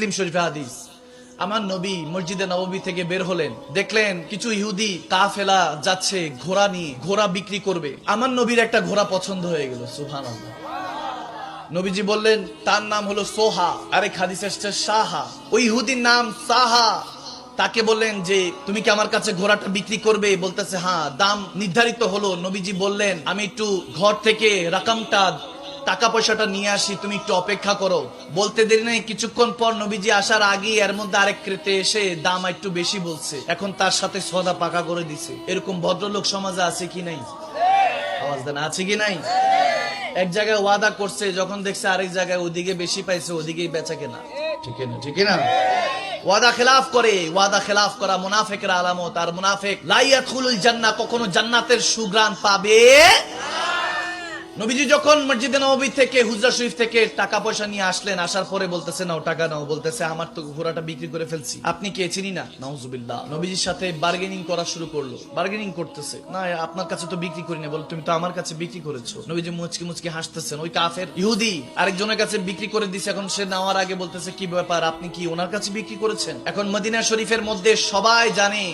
মুসলিম শরীফে হাদিস। আমার নবী মসজিদে নববী থেকে বের হলেন। দেখলেন কিছু ইহুদি কাফেলা যাচ্ছে ঘোড়া নিয়ে, ঘোড়া বিক্রি করবে। আমার নবীর একটা ঘোড়া পছন্দ হয়ে গেল সুহান নবীজি বললেন, তার নাম হলো সোহা হাদিস এসছে সাহা। ওই ইহুদির নাম সাহা। তাকে বললেন যে, তুমি কি আমার কাছে ঘোড়াটা বিক্রি করবে? বলতেছে হ্যাঁ। দাম নির্ধারিত হলো। নবীজি বললেন, আমি একটু ঘর থেকে রাকামটা টাকা পয়সাটা নিয়ে আসি, তুমি একটু অপেক্ষা করো। বলতে দেরি নাই, কিছুক্ষণ পর নবীজি আসার আগে এর মধ্যে আরেক ক্রেতে এসে দাম একটু বেশি বলছে। এখন তার সাথে সদা পাকা করে দিছে। এরকম ভদ্রলোক সমাজে আছে কি নাই? আওয়াজ দেন, আছে কি নাই? এক জায়গায় ওয়াদা করছে, যখন দেখছে আরেক জায়গায় ওদিকে বেশি পাইছে, ওদিকেই বেচা কেনা। ঠিক না ঠিক না ওয়াদা খেলাফ করে, ওয়াদা খেলাফ করা মুনাফেকের আলামত। আর মুনাফেক লাইয়াতুল জান্নাহ কখনো জান্নাতের সুগ্রাণ পাবে নবীজি যখন মসজিদে নবী থেকে, হুজরা শরীফ থেকে টাকা পয়সা নিয়ে আসলেন, আসার পরে বলতেছে, নাও টাকা নাও, বলতেছে, আমার তো ঘোড়াটা বিক্রি করে ফেলছি। আপনি কে? চিনি না? নাউজুবিল্লাহ। নবীজির সাথে বার্গেনিং করা শুরু করল। বার্গেনিং করতেছে। না আপনার কাছে তো বিক্রি করি না। বল, তুমি তো আমার কাছে বিক্রি করেছ। নবীজি মুচকি মুচকি হাসতেছেন। ওই কাফের, ইহুদি, আরেকজনের কাছে বিক্রি করে দিছে। এখন সে নেওয়ার আগে বলতেছে, কি ব্যাপার? আপনি কি ওনার কাছে বিক্রি করেছেন? এখন মদিনা শরীফের মধ্যে সবাই জানে,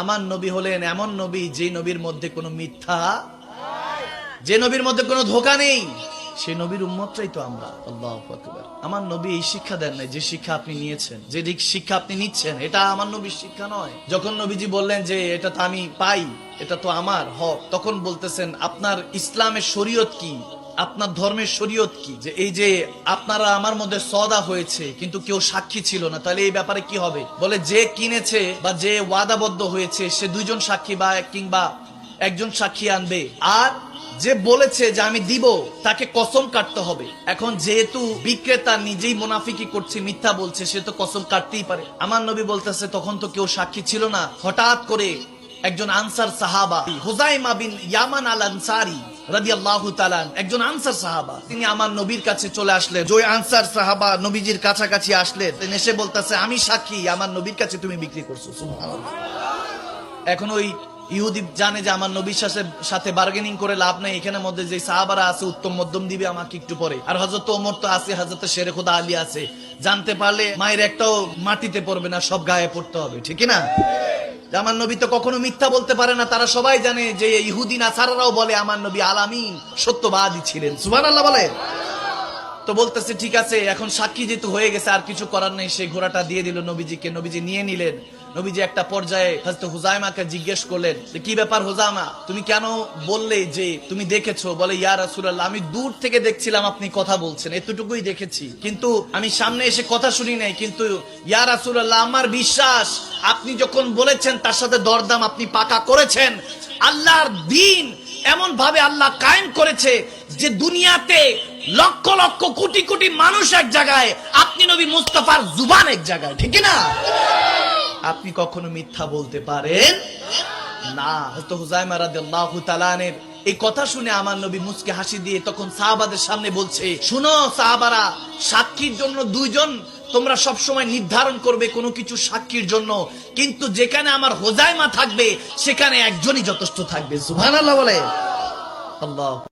আমার নবী হলেন এমন নবী যে নবীর মধ্যে কোনো মিথ্যা যে নবীর মধ্যে কোনো ধোকা নেই। সেই নবীর উম্মতটাই তো আমরা। আল্লাহ আকবার। আমার নবী এই শিক্ষা দেন নাই যে শিক্ষা আপনি নিয়েছেন। যে দিক শিক্ষা আপনি নিচ্ছেন এটা আমার নবীর শিক্ষা নয়। যখন নবীজি বললেন যে এটা তো আমি পাই এটা তো আমার হক তখন বলতেছেন আপনার ইসলামের শরীয়ত কি? আপনার ধর্মের শরীয়ত কি? যে এই যে আপনারা আমার মধ্যে সদা হয়েছে কিন্তু কেউ সাক্ষী ছিল না তাহলে এই ব্যাপারে কি হবে? বলে যে কিনেছে বা যে ওয়াদাবদ্ধ হয়েছে সে দুইজন সাক্ষী বা কিংবা একজন সাক্ষী আনবে। আর যে বলেছে যে আমি দিব, তাকে কসম কাটতে হবে। এখন যেহেতু বিক্রেতা নিজেই মুনাফিকি করছে, মিথ্যা বলছে, সে তো কসম কাটতেই পারে। আমার নবী বলতেছে, তখন তো কেউ সাক্ষী ছিল না। হঠাৎ করে একজন আনসার সাহাবা, হুজাইমা বিন ইয়ামান আল আনসারি একজন আনসার সাহাবা, তিনি আমার নবীর কাছে চলে আসলেন। যে আনসার সাহাবা নবীজির কাছাকাছি আসলেন এসে বলতেছে, আমি সাক্ষী, আমার নবীর কাছে তুমি বিক্রি করছ। এখন ওই ইহুদি জানে যে আমার নবীর সাথে বার্গেনিং করে লাভ নাই এখানে মধ্যে যে সাহাবারা আছে, উত্তম মধ্যম দিবে আমাকে একটু পরে। আর হজরত ওমর তো আছে হজরত শেরে খোদা আলী আছে। জানতে পারলে মায়ের একটাও মাটিতে পড়বে না, সব গায়ে পড়তে হবে ঠিক না? আমার নবী তো কখনো মিথ্যা বলতে পারে না, তারা সবাই জানে যে ইহুদি নাসারারাও বলে, আমার নবী আলামিন সত্যবাদী ছিলেন। সুবান আল্লাহ বলে তো বলতেছে, ঠিক আছে, এখন সাক্ষী যেহেতু হয়ে গেছে, আর কিছু করার নেই। সেই ঘোড়াটা দিয়ে দিল নবীজিকে। নবীজি নিয়ে নিলেন। নবীজি একটা পর্যায়ে হয়তো হুজাইমাকে জিজ্ঞেস করলেন, যে কি ব্যাপার হুজামা তুমি কেন বললে যে তুমি দেখেছ? বলে, ইয়া রাসূলুল্লাহ, আমি দূর থেকে দেখছিলাম আপনি কথা বলছেন, এতটুকুই দেখেছি। কিন্তু আমি সামনে এসে কথা শুনি নাই, কিন্তু ইয়া রাসূলুল্লাহ, আমার বিশ্বাস, আপনি যখন বলেছেন, তার সাথে দরদাম আপনি পাকা করেছেন। আল্লাহর দিন এমন ভাবে আল্লাহ কায়েম করেছে যে দুনিয়াতে লক্ষ লক্ষ কোটি কোটি মানুষ এক জায়গায়। আপনি নবী মুস্তাফার জুবান এক জায়গায়, ঠিক না আপনি কখনো মিথ্যা বলতে পারেন? না হয়তো হুজাইমা রাদিয়াল্লাহু এই কথা শুনে আমার নবী মুসকে হাসি দিয়ে তখন সাহাবাদের সামনে বলছে, শুনো সাহাবারা, সাক্ষীর জন্য দুইজন তোমরা সব সময় নির্ধারণ করবে কোনো কিছু সাক্ষীর জন্য। কিন্তু যেখানে আমার হোজাইমা থাকবে, সেখানে একজনই যথেষ্ট থাকবে। সুবহানাল্লাহ বলে। আল্লাহ।